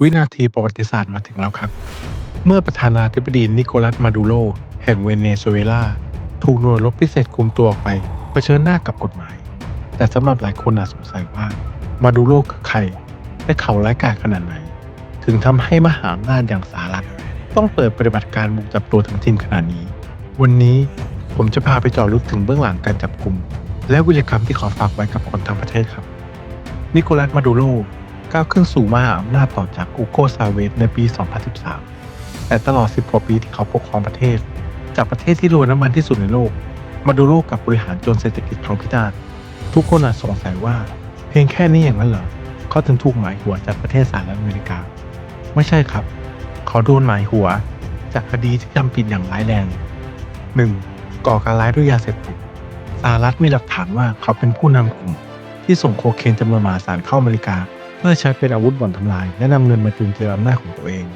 วินาทีประวัติศาสตร์มาถึงแล้วครับ เมื่อประธานาธิบดีนิโคลัสมาดูโรแห่งเวเนซุเอลา ถูกหน่วยรบพิเศษคุมตัวออกไปเผชิญหน้ากับกฎหมาย แต่สำหรับหลายคนอาจสงสัยว่า มาดูโรคือใครและเขาร้ายกาจขนาดไหน ถึงทำให้มหาอำนาจอย่างสหรัฐต้องเปิดปฏิบัติการบุกจับตัวทั้งทีมขนาดนี้ วันนี้ผมจะพาไปเจาะลึกถึงเบื้องหลังการจับกลุ่มและวิรกรรมที่ขาฝากไว้กับคนทั้งประเทศครับ นิโคลัสมาดูโร ก้าวขึ้นสู่มหาอำนาจต่อจากอูโกซาเวสในปี 2013 แต่ตลอด 10 กว่าปีที่เขาปกครองประเทศ จากประเทศที่รวยน้ำมันที่สุดในโลก มาดูโรกลับบริหารจนเศรษฐกิจเขาพินาศทุกคนอาจสงสัยว่า เพียงแค่นี้อย่างนั้นเหรอเขาถึงถูกหมายหัวจากประเทศสหรัฐอเมริกา ไม่ใช่ครับ เขาโดนหมายหัว จากคดีที่ทำผิดอย่างร้ายแรง 1. ก่อการร้ายด้วยยาเสพติดสหรัฐมีหลักฐานว่าเขาเป็นผู้นำกลุ่มที่ส่งโคเคนจำนวนมหาศาลเข้าอเมริกา เพื่อใช้เป็นอาวุธบ่อนทำลาย และนำเงินมาจุนเจืออำนาจของตัวเอง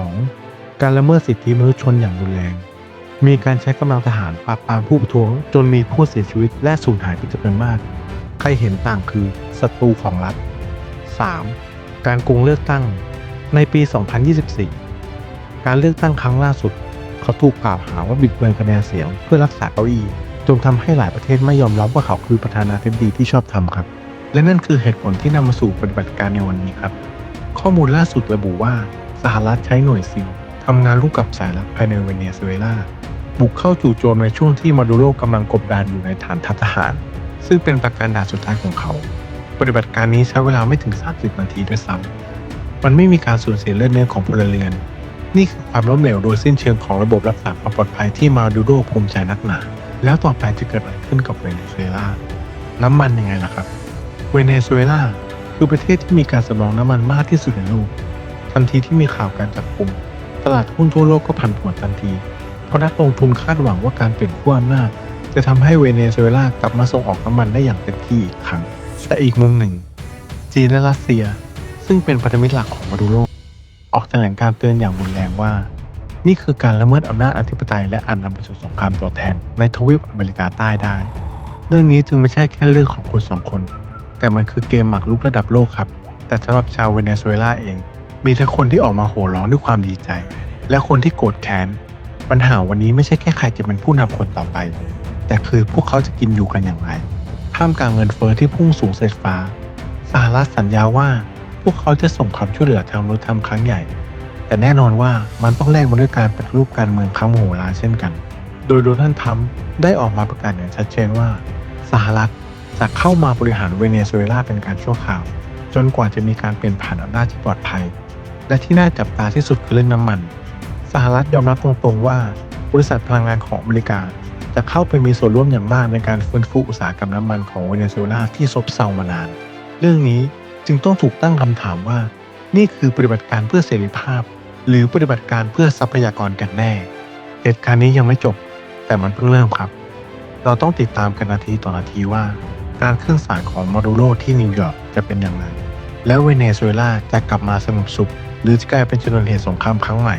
2. การละเมิดสิทธิมนุษยชนอย่างรุนแรง มีการใช้กำลังทหารปราบปรามผู้ประท้วง จนมีผู้เสียชีวิตและสูญหายเป็นจำนวนมาก ใครเห็นต่างคือศัตรูของรัฐ 3. การโกงเลือกตั้ง ในปี 2024 การเลือกตั้งครั้งล่าสุด เขาถูกกล่าวหาว่าบิดเบือนคะแนนเสียงเพื่อรักษาเก้าอี้จนทำให้หลายประเทศไม่ยอมรับว่าเขาคือประธานาธิบดีที่ชอบทำครับ และนั่นคือเหตุผลที่นำมาสู่ปฏิบัติการในวันนี้ครับ ข้อมูลล่าสุดระบุว่าสหรัฐใช้หน่วยซิลทำงานร่วมกับสายลับภายในเวเนซุเอลาบุกเข้าจู่โจมในช่วงที่มาดูโรกำลังกบดานอยู่ในฐานทัพทหาร ซึ่งเป็นประการด่านสุดท้ายของเขา ปฏิบัติการนี้ใช้เวลาไม่ถึง 30 นาทีด้วยซ้ำมันไม่มีการสูญเสียเลือดเนื้อของพลเรือน นี่คือความล้มเหลวโดยสิ้นเชิงของระบบรักษาความปลอดภัยที่มาดูโรภูมิใจนักหนา แล้วต่อไปจะเกิดอะไรขึ้นกับเวเนซุเอลาน้ำมันยังไงล่ะครับ เวเนซุเอลาคือประเทศที่มีการสำรองน้ำมันมากที่สุดในโลก ทันทีที่มีข่าวการจับกลุ่มตลาดหุ้นทั่วโลกก็ผันผวนทันที เพราะนักลงทุนคาดหวังว่าการเปลี่ยนขั้วอำนาจจะทำให้เวเนซุเอลากลับมาส่งออกน้ำมันได้อย่างเต็มที่อีกครั้ง แต่อีกมุมหนึ่ง จีนและรัสเซีย ซึ่งเป็นพันธมิตรหลักของมาดูโรออกแถลงการเตือนอย่างรุนแรงว่า นี่คือการละเมิดอำนาจอธิปไตยและอาจนำไปสู่สงครามตัวแทนในทวีปอเมริกาใต้ได้ เรื่องนี้จึงไม่ใช่แค่เรื่องของคนสองคน แต่มันคือเกมหมากรุกระดับโลกครับ แต่สำหรับชาวเวเนซุเอลาเอง มีทั้งคนที่ออกมาโห่ร้องด้วยความดีใจ และคนที่โกรธแค้น ปัญหาวันนี้ไม่ใช่แค่ใครจะเป็นผู้นำคนต่อไป แต่คือพวกเขาจะกินอยู่กันอย่างไรท่ามกลางเงินเฟอ้อที่พุ่งสูงเสดฟ้าสหรัฐสัญญาว่าพวกเขาจะส่งความช่วยเหลือทางมนุษยธรรมครั้งใหญ่ แต่แน่นอนว่ามันต้องแลกมาด้วยการปฏิรูปการเมืองครั้งโหลาเช่นกัน โดยโดนัลด์ทรัมป์ได้ออกมาประกาศอย่างชัดเจนว่า สหรัฐ จะเข้ามาบริหารเวเนซุเอลาเป็นการชั่วคราว จนกว่าจะมีการเปลี่ยนผ่านอำนาจที่ปลอดภัย และที่น่าจับตาที่สุดคือเรื่องน้ำมัน สหรัฐยอมรับตรงๆว่าบริษัทพลังงานของอเมริกา จะเข้าไปมีส่วนร่วมอย่างมากในการฟื้นฟูอุตสาหกรรมน้ำมันของเวเนซุเอลาที่ซบเซามานาน เรื่องนี้จึงต้องถูกตั้งคำถามว่า นี่คือปฏิบัติการเพื่อเสรีภาพ หรือปฏิบัติการเพื่อทรัพยากรกันแน่ เหตุการณ์นี้ยังไม่จบ แต่มันเพิ่งเริ่มครับ เราต้องติดตามกันนาทีต่อนาทีว่า การขึ้นศาลของมาดูโรที่นิวยอร์กจะเป็นอย่างไร แล้วเวเนซุเอลาจะกลับมาสงบสุข หรือจะกลายเป็นชนวนเหตุสงครามครั้งใหม่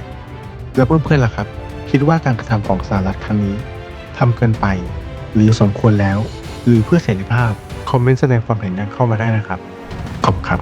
แล้วเพื่อนๆล่ะครับ คิดว่าการกระทำของสหรัฐครั้งนี้ทำเกินไป หรือสมควรแล้ว หรือเพื่อเสรีภาพ คอมเมนต์แสดงความเห็นกันเข้ามาได้นะครับ ขอบคุณครับ